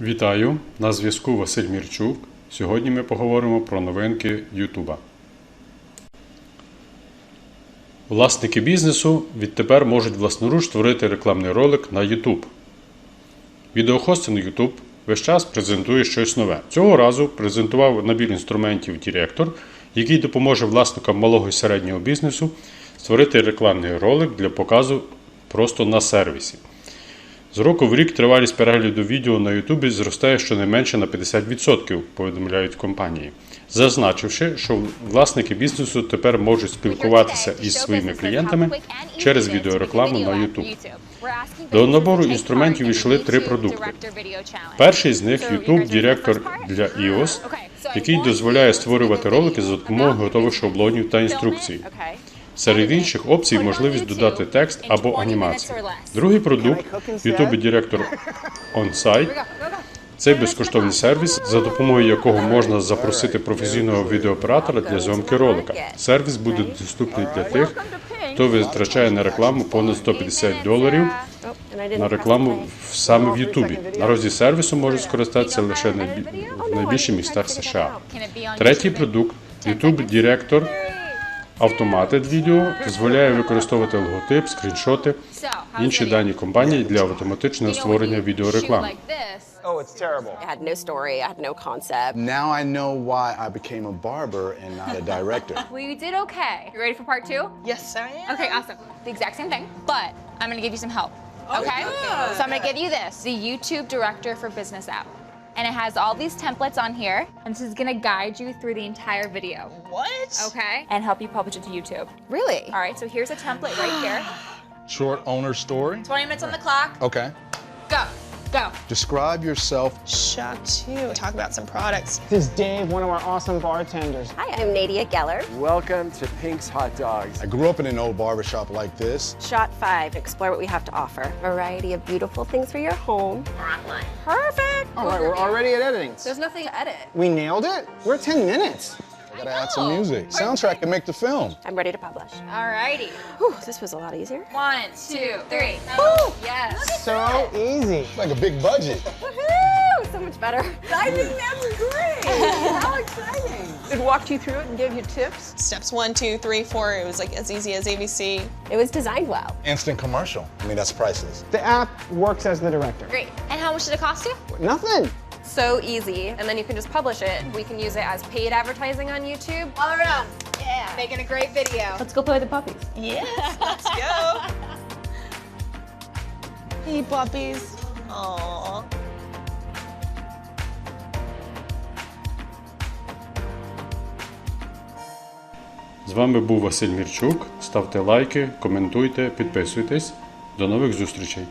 Вітаю! На зв'язку Василь Мірчук. Сьогодні ми поговоримо про новинки Ютуба. Власники бізнесу відтепер можуть власноруч створити рекламний ролик на YouTube. Відеохостинг YouTube весь час презентує щось нове. Цього разу презентував набір інструментів директор, який допоможе власникам малого і середнього бізнесу створити рекламний ролик для показу просто на сервісі. З року в рік тривалість перегляду відео на Ютубі зростає щонайменше на 50%, повідомляють компанії, зазначивши, що власники бізнесу тепер можуть спілкуватися із своїми клієнтами через відеорекламу на YouTube. До набору інструментів йшли три продукти. Перший з них YouTube Director для iOS, який дозволяє створювати ролики за допомогою готових шаблонів та інструкцій. Серед інших опцій можливість додати текст або анімацію. Другий продукт YouTube Director On-Site – це безкоштовний сервіс, за допомогою якого можна запросити професійного відеооператора для зйомки ролика. Сервіс буде доступний для тих, хто витрачає на рекламу понад 150 доларів на рекламу саме в Ютубі. Наразі сервісом можуть скористатися лише в найбільших містах США. Третій продукт YouTube Director Automated відео дозволяє використовувати логотип, скріншоти, інші дані компанії для автоматичного створення відеореклами. Oh, it's terrible. I had no story, I had no concept. Now I know why I became a barber and not a director. Well, you did okay. You ready for part two? Yes, I am. Okay, awesome. The exact same thing, but I'm gonna give you some help. Okay? So I'm gonna give you this the YouTube Director for Business app. And it has all these templates on here, and this is gonna guide you through the entire video. What? Okay? And help you publish it to YouTube. Really? All right, so here's a template right here. Short owner story. 20 minutes on the clock. Okay. Go. Go. Describe yourself. Shot two. Talk about some products. This is Dave, one of our awesome bartenders. Hi, I'm Nadia Geller. Welcome to Pink's Hot Dogs. I grew up in an old barbershop like this. Shot five, explore what we have to offer. Variety of beautiful things for your home. Or online. Perfect. All right, we're already at editing. There's nothing to edit. We nailed it? We're 10 minutes. I gotta add some music. Soundtrack to make the film. I'm ready to publish. Alrighty. Whew, this was a lot easier. One, two, three. Yes. So easy. Like a big budget. Woohoo! So much better. I think that's great. How exciting. It walked you through it and gave you tips. Steps one, two, three, four. It was like as easy as ABC. It was designed well. Instant commercial. I mean, that's priceless. The app works as the director. Great. And how much did it cost you? Nothing. so easy, and then you can just publish it. We can use it as paid advertising on YouTube. All around. Yeah. Making a great video. Let's go play with the puppies. Yes, let's go. hey, puppies. Aww. З вами був Василь Мірчук. Ставте лайки, коментуйте, підписуйтесь. До нових зустрічей!